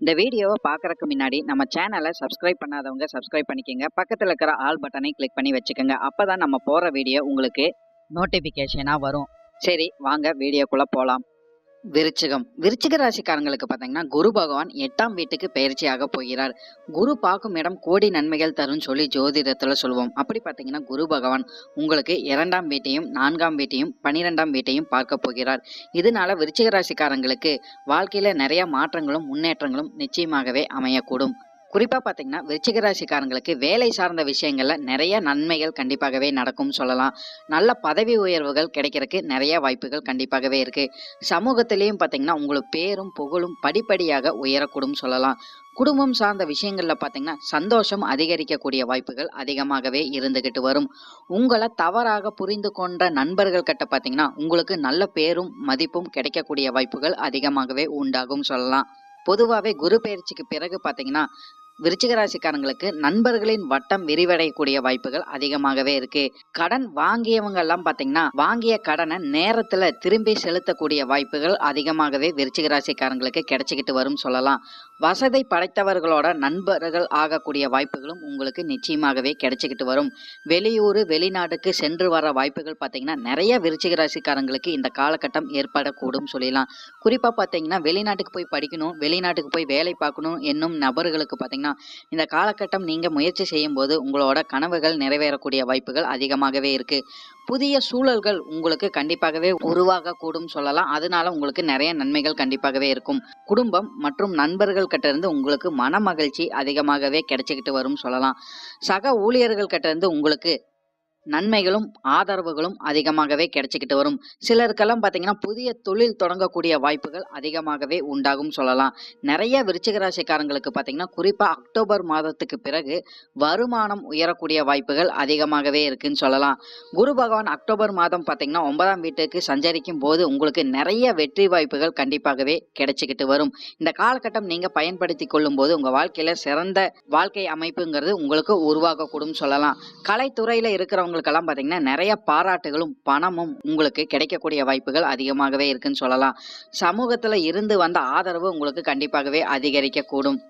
இந்த வீடியோவை பார்க்கறதுக்கு முன்னாடி நம்ம சேனலை சப்ஸ்கிரைப் பண்ணாதவங்க சப்ஸ்கிரைப் பண்ணிக்கோங்க. பக்கத்தில் இருக்கிற ஆல் பட்டனை கிளிக் பண்ணி வச்சுக்கோங்க. அப்போ தான் நம்ம போகிற வீடியோ உங்களுக்கு நோட்டிஃபிகேஷனாக வரும். சரி வாங்க வீடியோக்குள்ளே போகலாம் விருச்சிகம். விருச்சிக ராசிக்காரங்களுக்கு பார்த்தீங்கன்னா குரு பகவான் எட்டாம் வீட்டுக்கு பயிற்சியாக போகிறார். குரு பார்க்கும் இடம் கோடி நன்மைகள் தரும் சொல்லி ஜோதிடத்தில் சொல்லுவோம் அப்படி பார்த்தீங்கன்னா குரு பகவான் உங்களுக்கு இரண்டாம் வீட்டையும் நான்காம் வீட்டையும் பனிரெண்டாம் வீட்டையும் பார்க்க போகிறார். இதனால விருச்சிக ராசிக்காரங்களுக்கு வாழ்க்கையில நிறைய மாற்றங்களும் முன்னேற்றங்களும் நிச்சயமாகவே அமையக்கூடும். குறிப்பா பாத்தீங்கன்னா விருச்சிக ராசிக்காரங்களுக்கு வேலை சார்ந்த விஷயங்கள்ல நிறைய நன்மைகள் கண்டிப்பாகவே நடக்கும் சொல்லலாம். நல்ல பதவி உயர்வுகள் கிடைக்கிறதுக்கு நிறைய வாய்ப்புகள் கண்டிப்பாகவே இருக்கு. சமூகத்திலையும் பாத்தீங்கன்னா உங்களுக்கு பேரும் புகழும் படிப்படியாக உயரக்கூடும் சொல்லலாம். குடும்பம் சார்ந்த விஷயங்கள்ல பாத்தீங்கன்னா சந்தோஷம் அதிகரிக்கக்கூடிய வாய்ப்புகள் அதிகமாகவே இருந்துகிட்டு வரும். உங்களை தவறாக புரிந்து கொண்ட நண்பர்கள் கிட்ட பாத்தீங்கன்னா உங்களுக்கு நல்ல பேரும் மதிப்பும் கிடைக்கக்கூடிய வாய்ப்புகள் அதிகமாகவே உண்டாகும் சொல்லலாம். பொதுவாகவே குரு பயிற்சிக்கு பிறகு பார்த்தீங்கன்னா விருச்சிக ராசிக்காரங்களுக்கு நண்பர்களின் வட்டம் விரிவடையக்கூடிய வாய்ப்புகள் அதிகமாகவே இருக்கு. கடன் வாங்கியவங்க எல்லாம் பாத்தீங்கன்னா வாங்கிய கடனை நேரத்துல திரும்பி செலுத்தக்கூடிய வாய்ப்புகள் அதிகமாகவே விருச்சிக ராசிக்காரங்களுக்கு கிடைச்சிக்கிட்டு வரும் சொல்லலாம். வசதி படைத்தவர்களோட நண்பர்கள் ஆகக்கூடிய வாய்ப்புகளும் உங்களுக்கு நிச்சயமாகவே கிடைச்சிக்கிட்டு வரும். வெளியூர் வெளிநாட்டுக்கு சென்று வர வாய்ப்புகள் பார்த்தீங்கன்னா நிறைய விருச்சிக ராசிக்காரங்களுக்கு இந்த காலகட்டம் ஏற்படக்கூடும் சொல்லலாம் குறிப்பாக பார்த்தீங்கன்னா வெளிநாட்டுக்கு போய் படிக்கணும் வெளிநாட்டுக்கு போய் வேலை பார்க்கணும் என்னும் நபர்களுக்கு பார்த்தீங்கன்னா இந்த காலகட்டம் நீங்கள் முயற்சி செய்யும் போது உங்களோட கனவுகள் நிறைவேறக்கூடிய வாய்ப்புகள் அதிகமாகவே இருக்குது புதிய சூழல்கள் உங்களுக்கு கண்டிப்பாகவே உருவாக கூடும் சொல்லலாம். அதனால உங்களுக்கு நிறைய நன்மைகள் கண்டிப்பாகவே இருக்கும். குடும்பம் மற்றும் நண்பர்கள் கிட்ட இருந்து உங்களுக்கு மன மகிழ்ச்சி அதிகமாகவே கிடைச்சிக்கிட்டு வரும் சொல்லலாம். சக ஊழியர்கள் கிட்ட இருந்து உங்களுக்கு நன்மைகளும் ஆதரவுகளும் அதிகமாகவே கிடைச்சிக்கிட்டு வரும். சிலருக்கெல்லாம் பார்த்தீங்கன்னா புதிய தொழில் தொடங்கக்கூடிய வாய்ப்புகள் அதிகமாகவே உண்டாகும் சொல்லலாம். நிறைய விருச்சிக ராசிக்காரங்களுக்கு பார்த்தீங்கன்னா குறிப்பாக அக்டோபர் மாதத்துக்கு பிறகு வருமானம் உயரக்கூடிய வாய்ப்புகள் அதிகமாகவே இருக்குன்னு சொல்லலாம். குரு பகவான் அக்டோபர் மாதம் பார்த்தீங்கன்னா ஒன்பதாம் வீட்டுக்கு சஞ்சரிக்கும் போது உங்களுக்கு நிறைய வெற்றி வாய்ப்புகள் கண்டிப்பாகவே கிடைச்சிக்கிட்டு வரும். இந்த காலகட்டம் நீங்கள் பயன்படுத்தி கொள்ளும் போது உங்கள் வாழ்க்கையில் சிறந்த வாழ்க்கை அமைப்புங்கிறது உங்களுக்கு உருவாகக்கூடும் சொல்லலாம். கலைத்துறையில் இருக்கிறவங்க இருக்கிறவங்களுக்கெல்லாம் பார்த்தீங்கன்னா நிறைய பாராட்டுகளும் பணமும் உங்களுக்கு கிடைக்கக்கூடிய வாய்ப்புகள் அதிகமாகவே இருக்குன்னு சொல்லலாம். சமூகத்தில் இருந்து வந்த ஆதரவு உங்களுக்கு கண்டிப்பாகவே அதிகரிக்கக்கூடும்.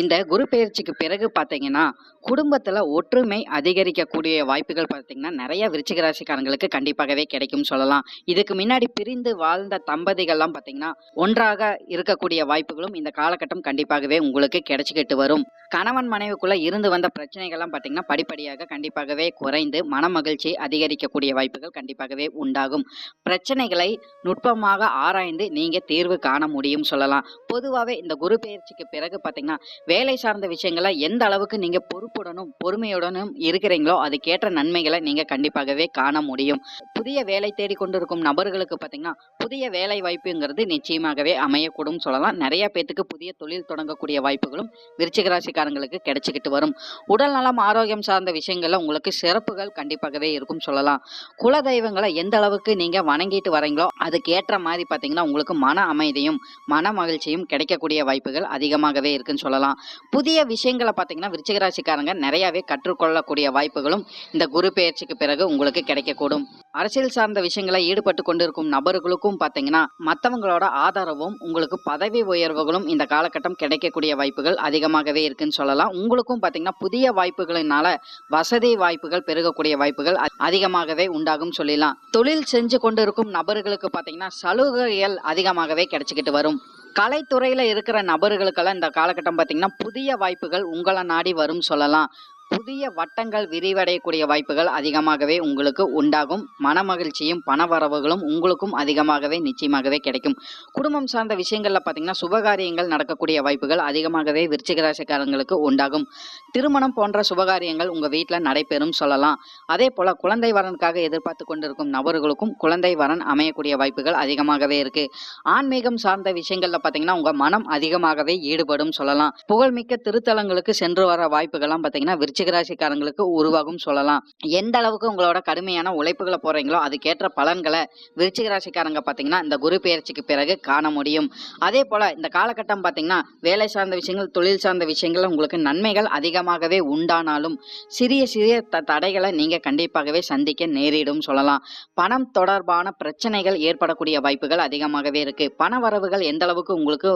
இந்த குரு பெயர்ச்சிக்கு பிறகு பார்த்தீங்கன்னா குடும்பத்தில் ஒற்றுமை அதிகரிக்கக்கூடிய வாய்ப்புகள் பார்த்தீங்கன்னா நிறைய விருச்சிக ராசிக்காரங்களுக்கு கண்டிப்பாகவே கிடைக்கும் சொல்லலாம். இதுக்கு முன்னாடி பிரிந்து வாழ்ந்த தம்பதிகள்லாம் பார்த்தீங்கன்னா ஒன்றாக இருக்கக்கூடிய வாய்ப்புகளும் இந்த காலகட்டம் கண்டிப்பாகவே உங்களுக்கு கிடைச்சிக்கிட்டு வரும். கணவன் மனைவிக்குள்ள இருந்து வந்த பிரச்சனைகள்லாம் பார்த்தீங்கன்னா படிப்படியாக கண்டிப்பாகவே குறைந்து மன மகிழ்ச்சி அதிகரிக்கக்கூடிய வாய்ப்புகள் கண்டிப்பாகவே உண்டாகும். பிரச்சனைகளை நுட்பமாக ஆராய்ந்து நீங்க தீர்வு காண முடியும் சொல்லலாம். பொதுவாகவே இந்த குரு பெயர்ச்சிக்கு பிறகு பார்த்தீங்கன்னா வேலை சார்ந்த விஷயங்களை எந்த அளவுக்கு நீங்க பொறுப்புடனும் பொறுமையுடனும் இருக்கிறீங்களோ அதுக்கேற்ற நன்மைகளை நீங்க கண்டிப்பாகவே காண முடியும். புதிய வேலை தேடிக்கொண்டிருக்கும் நபர்களுக்கு பார்த்தீங்கன்னா புதிய வேலை வாய்ப்புங்கிறது நிச்சயமாகவே அமையக்கூடும் சொல்லலாம். நிறைய பேத்துக்கு புதிய தொழில் தொடங்கக்கூடிய வாய்ப்புகளும் விருச்சிக ராசிக்காரங்களுக்கு கிடைச்சிக்கிட்டு வரும். உடல் நலம் ஆரோக்கியம் சார்ந்த விஷயங்கள்ல உங்களுக்கு சிறப்புகள் கண்டிப்பாகவே இருக்கும் சொல்லலாம். குல தெய்வங்களை எந்த அளவுக்கு நீங்க வணங்கிட்டு வரீங்களோ அதுக்கு ஏற்ற மாதிரி பார்த்தீங்கன்னா உங்களுக்கு மன அமைதியும் மன மகிழ்ச்சியும் கிடைக்கக்கூடிய வாய்ப்புகள் அதிகமாகவே இருக்குன்னு சொல்லலாம். பார்க்கலாம். புதிய விஷயங்களை பார்த்தீங்கன்னா விருச்சிக ராசிக்காரங்க நிறையவே கற்றுக்கொள்ளக்கூடிய வாய்ப்புகளும் இந்த குரு பயிற்சிக்கு பிறகு உங்களுக்கு கிடைக்கக்கூடும். அரசியல் சார்ந்த விஷயங்களை ஈடுபட்டு கொண்டிருக்கும் நபர்களுக்கும் பார்த்தீங்கன்னா மற்றவங்களோட ஆதரவும் உங்களுக்கு பதவி உயர்வுகளும் இந்த காலகட்டம் கிடைக்கக்கூடிய வாய்ப்புகள் அதிகமாகவே இருக்குன்னு சொல்லலாம். உங்களுக்கும் பார்த்தீங்கன்னா புதிய வாய்ப்புகளினால வசதி வாய்ப்புகள் பெருகக்கூடிய வாய்ப்புகள் அதிகமாகவே உண்டாகும் சொல்லலாம். தொழில் செஞ்சு கொண்டிருக்கும் நபர்களுக்கு பார்த்தீங்கன்னா சலுகைகள் அதிகமாகவே கிடைச்சிக்கிட்டு வரும். கலைத்துறையில இருக்கிற நபர்களுக்கெல்லாம் இந்த காலகட்டம் பார்த்தீங்கன்னா புதிய வாய்ப்புகள் உங்களை நாடி வரும் சொல்லலாம். புதிய வட்டங்கள் விரிவடையக்கூடிய வாய்ப்புகள் அதிகமாகவே உங்களுக்கு உண்டாகும். மனமகிழ்ச்சியும் பணவரவுகளும் உங்களுக்கும் அதிகமாகவே நிச்சயமாகவே கிடைக்கும். குடும்பம் சார்ந்த விஷயங்கள்ல பார்த்தீங்கன்னா சுபகாரியங்கள் நடக்கக்கூடிய வாய்ப்புகள் அதிகமாகவே விருச்சிகராசிக்காரங்களுக்கு உண்டாகும். திருமணம் போன்ற சுபகாரியங்கள் உங்க வீட்டில் நடைபெறும் சொல்லலாம். அதே போல குழந்தை வரனுக்காக எதிர்பார்த்து கொண்டிருக்கும் நபர்களுக்கும் குழந்தை வரன் அமையக்கூடிய வாய்ப்புகள் அதிகமாகவே இருக்கு. ஆன்மீகம் சார்ந்த விஷயங்கள்ல பார்த்தீங்கன்னா உங்க மனம் அதிகமாகவே ஈடுபடும் சொல்லலாம். புகழ்மிக்க திருத்தலங்களுக்கு சென்று வர வாய்ப்புகள்லாம் பார்த்தீங்கன்னா விருச்சிக ராசிக்காரங்களுக்கு உருவாகும் சொல்லலாம். எந்த அளவுக்கு உங்களோட கடுமையான உழைப்புகளை போறீங்களோ அதுக்கேற்ற பலன்களை விருச்சிக ராசிக்காரங்க பார்த்தீங்கன்னா இந்த குரு பெயர்ச்சிக்கு பிறகு காண முடியும். அதே போல இந்த காலகட்டம் பார்த்தீங்கன்னா வேலை சார்ந்த விஷயங்கள் தொழில் சார்ந்த விஷயங்கள் உங்களுக்கு நன்மைகள் அதிகமாகவே உண்டானாலும் சிறிய சிறிய த தடைகளை நீங்க கண்டிப்பாகவே சந்திக்க நேரிடும் சொல்லலாம். பணம் தொடர்பான பிரச்சனைகள் ஏற்படக்கூடிய வாய்ப்புகள் அதிகமாகவே இருக்கு. பண வரவுகள் எந்த அளவுக்கு உங்களுக்கு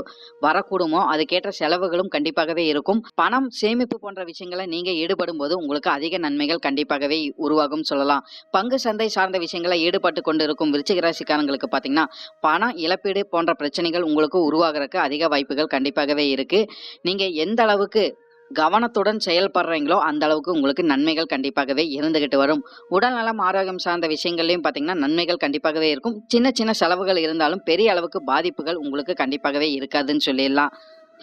வரக்கூடுமோ அதுக்கேற்ற செலவுகளும் கண்டிப்பாகவே இருக்கும். பணம் சேமிப்பு போன்ற விஷயங்களை நீங்க ஈடுபடும் போது உங்களுக்கு அதிக நன்மைகள் கண்டிப்பாகவே உருவாகும் சொல்லலாம். பங்கு சந்தை சார்ந்த விஷயங்களை ஈடுபட்டு கொண்டு இருக்கும் விருச்சிக ராசிக்காரங்களுக்கு பார்த்தீங்கன்னா பணம் இழப்பீடு போன்ற பிரச்சனைகள் உங்களுக்கு உருவாகிறதுக்கு அதிக வாய்ப்புகள் கண்டிப்பாகவே இருக்கு. நீங்க எந்த அளவுக்கு கவனத்துடன் செயல்படுறீங்களோ அந்த அளவுக்கு உங்களுக்கு நன்மைகள் கண்டிப்பாகவே இருந்துகிட்டு வரும். உடல்நலம் ஆரோக்கியம் சார்ந்த விஷயங்கள்லையும் பார்த்தீங்கன்னா நன்மைகள் கண்டிப்பாகவே இருக்கும். சின்ன சின்ன செலவுகள் இருந்தாலும் பெரிய அளவுக்கு பாதிப்புகள் உங்களுக்கு கண்டிப்பாகவே இருக்காதுன்னு சொல்லிடலாம்.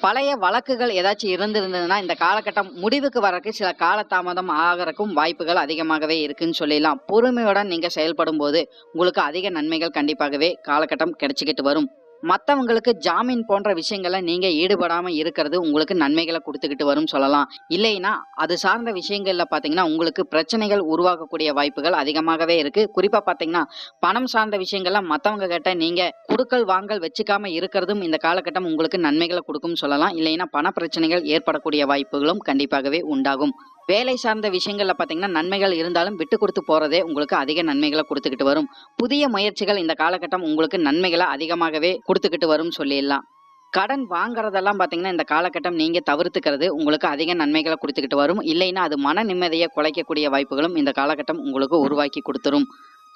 பழைய வழக்குகள் ஏதாச்சும் இருந்திருந்ததுன்னா இந்த காலகட்டம் முடிவுக்கு வரக்கு சில காலதாமதம் ஆகிறக்கும் வாய்ப்புகள் அதிகமாகவே இருக்குன்னு சொல்லிடலாம். பொறுமையுடன் நீங்க செயல்படும் போது உங்களுக்கு அதிக நன்மைகள் கண்டிப்பாகவே காலகட்டம் கிடைச்சிக்கிட்டு வரும். மற்றவங்களுக்கு ஜாமீன் போன்ற விஷயங்களை நீங்கள் ஈடுபடாமல் இருக்கிறது உங்களுக்கு நன்மைகளை கொடுத்துக்கிட்டு வரும் சொல்லலாம். இல்லைன்னா அது சார்ந்த விஷயங்களில் பார்த்தீங்கன்னா உங்களுக்கு பிரச்சனைகள் உருவாகக்கூடிய வாய்ப்புகள் அதிகமாகவே இருக்குது குறிப்பாக பார்த்தீங்கன்னா பணம் சார்ந்த விஷயங்கள்லாம் மற்றவங்க கிட்ட நீங்கள் கொடுக்கல் வாங்கல் வச்சுக்காம இருக்கிறதும் இந்த காலகட்டம் உங்களுக்கு நன்மைகளை கொடுக்கும் சொல்லலாம். இல்லைன்னா பண பிரச்சனைகள் ஏற்படக்கூடிய வாய்ப்புகளும் கண்டிப்பாகவே உண்டாகும். வேலை சார்ந்த விஷயங்கள்ல பாத்தீங்கன்னா நன்மைகள் இருந்தாலும் விட்டு கொடுத்து போறதே உங்களுக்கு அதிக நன்மைகளை கொடுத்துக்கிட்டு வரும். புதிய முயற்சிகள் இந்த காலகட்டம் உங்களுக்கு நன்மைகளை அதிகமாகவே கொடுத்துக்கிட்டு வரும் சொல்லிடலாம். கடன் வாங்குறதெல்லாம் பார்த்தீங்கன்னா இந்த காலகட்டம் நீங்க தவிர்த்துக்கிறது உங்களுக்கு அதிக நன்மைகளை கொடுத்துக்கிட்டு வரும். இல்லைன்னா அது மன நிம்மதியை குலைக்கக்கூடிய வாய்ப்புகளும் இந்த காலகட்டம் உங்களுக்கு உருவாக்கி கொடுத்துரும்.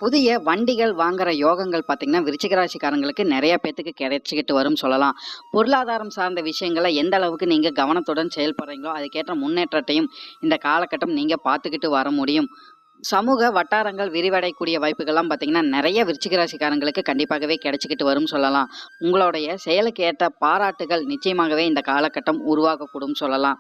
புதிய வண்டிகள் வாங்குற யோகங்கள் பார்த்தீங்கன்னா விருச்சிக ராசிக்காரங்களுக்கு நிறைய பேத்துக்கு கிடைச்சிக்கிட்டு வரும் சொல்லலாம். பொருளாதாரம் சார்ந்த விஷயங்களை எந்த அளவுக்கு நீங்க கவனத்துடன் செயல்படுறீங்களோ அதுக்கேற்ற முன்னேற்றத்தையும் இந்த காலகட்டம் நீங்க பார்த்துக்கிட்டு வர முடியும். சமூக வட்டாரங்கள் விரிவடையக்கூடிய வாய்ப்புகள்லாம் பார்த்தீங்கன்னா நிறைய விருச்சிக ராசிக்காரங்களுக்கு கண்டிப்பாகவே கிடைச்சிக்கிட்டு வரும் சொல்லலாம். உங்களுடைய செயலுக்கு ஏற்ற பாராட்டுகள் நிச்சயமாகவே இந்த காலகட்டம் உருவாகக்கூடும் சொல்லலாம்.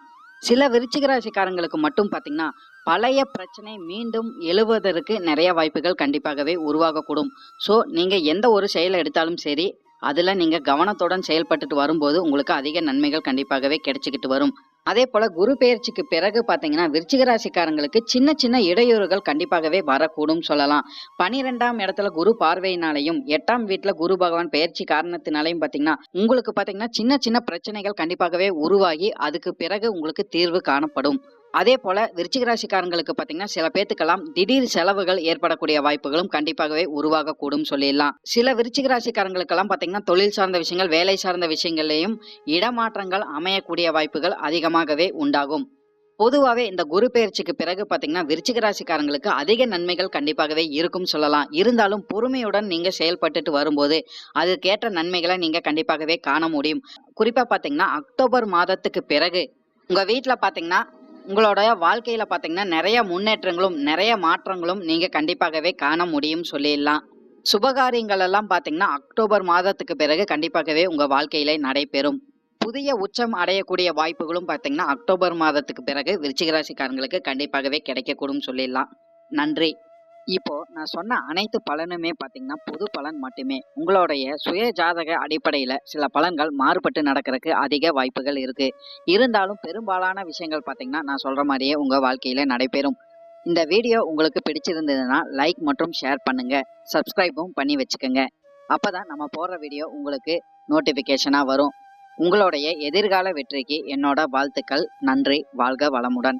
சில விருச்சிக ராசிக்காரங்களுக்கு மட்டும் பார்த்தீங்கன்னா பழைய பிரச்சனை மீண்டும் எழுவதற்கு நிறைய வாய்ப்புகள் கண்டிப்பாகவே உருவாகக்கூடும். ஸோ நீங்கள் எந்த ஒரு செயலை எடுத்தாலும் சரி அதில் நீங்கள் கவனத்துடன் செயல்பட்டுட்டு வரும்போது உங்களுக்கு அதிக நன்மைகள் கண்டிப்பாகவே கிடைச்சிக்கிட்டு வரும். அதே போல குரு பெயர்ச்சிக்கு பிறகு பார்த்தீங்கன்னா விருச்சிக ராசிக்காரங்களுக்கு சின்ன சின்ன இடையூறுகள் கண்டிப்பாகவே வரக்கூடும் சொல்லலாம். பனிரெண்டாம் இடத்துல குரு பார்வையினாலையும் எட்டாம் வீட்டில் குரு பகவான் பெயர்ச்சி காரணத்தினாலையும் பார்த்தீங்கன்னா உங்களுக்கு பார்த்தீங்கன்னா சின்ன சின்ன பிரச்சனைகள் கண்டிப்பாகவே உருவாகி அதுக்கு பிறகு உங்களுக்கு தீர்வு காணப்படும். அதே போல விருச்சிக ராசிக்காரங்களுக்கு பாத்தீங்கன்னா சில பேத்துக்கெல்லாம் திடீர் செலவுகள் ஏற்படக்கூடிய வாய்ப்புகளும் கண்டிப்பாகவே உருவாகக்கூடும் சொல்லிடலாம். சில விருச்சிக ராசிக்காரங்களுக்கெல்லாம் பாத்தீங்கன்னா தொழில் சார்ந்த விஷயங்கள் வேலை சார்ந்த விஷயங்கள்லையும் இடமாற்றங்கள் அமையக்கூடிய வாய்ப்புகள் அதிகமாகவே உண்டாகும். பொதுவாகவே இந்த குரு பெயர்ச்சிக்கு பிறகு பார்த்தீங்கன்னா விருச்சிக ராசிக்காரங்களுக்கு அதிக நன்மைகள் கண்டிப்பாகவே இருக்கும் சொல்லலாம். இருந்தாலும் பொறுமையுடன் நீங்க செயல்பட்டுட்டு வரும்போது அதுக்கேற்ற நன்மைகளை நீங்க கண்டிப்பாகவே காண முடியும். குறிப்பா பார்த்தீங்கன்னா அக்டோபர் மாதத்துக்கு பிறகு உங்க வீட்டில் பார்த்தீங்கன்னா உங்களோட வாழ்க்கையில பார்த்தீங்கன்னா நிறைய முன்னேற்றங்களும் நிறைய மாற்றங்களும் நீங்க கண்டிப்பாகவே காண முடியும் சொல்லிடலாம். சுபகாரியங்கள் எல்லாம் பார்த்தீங்கன்னா அக்டோபர் மாதத்துக்கு பிறகு கண்டிப்பாகவே உங்க வாழ்க்கையில நடைபெறும். புதிய உச்சம் அடையக்கூடிய வாய்ப்புகளும் பார்த்தீங்கன்னா அக்டோபர் மாதத்துக்கு பிறகு விருச்சிகராசிக்காரங்களுக்கு கண்டிப்பாகவே கிடைக்கக்கூடும் சொல்லிடலாம். நன்றி. இப்போ நான் சொன்ன அனைத்து பலனுமே பார்த்தீங்கன்னா பொது பலன் மட்டுமே. உங்களுடைய சுய ஜாதக அடிப்படையில் சில பலன்கள் மாறுபட்டு நடக்கிறதுக்கு அதிக வாய்ப்புகள் இருக்கு. இருந்தாலும் பெரும்பாலான விஷயங்கள் பார்த்தீங்கன்னா நான் சொல்ற மாதிரியே உங்க வாழ்க்கையில நடைபெறும். இந்த வீடியோ உங்களுக்கு பிடிச்சிருந்ததுன்னா லைக் மற்றும் ஷேர் பண்ணுங்க. சப்ஸ்கிரைபும் பண்ணி வச்சுக்கோங்க. அப்பதான் நம்ம போடுற வீடியோ உங்களுக்கு நோட்டிஃபிகேஷனாக வரும். உங்களுடைய எதிர்கால வெற்றிக்கு என்னோட வாழ்த்துக்கள். நன்றி. வாழ்க வளமுடன்.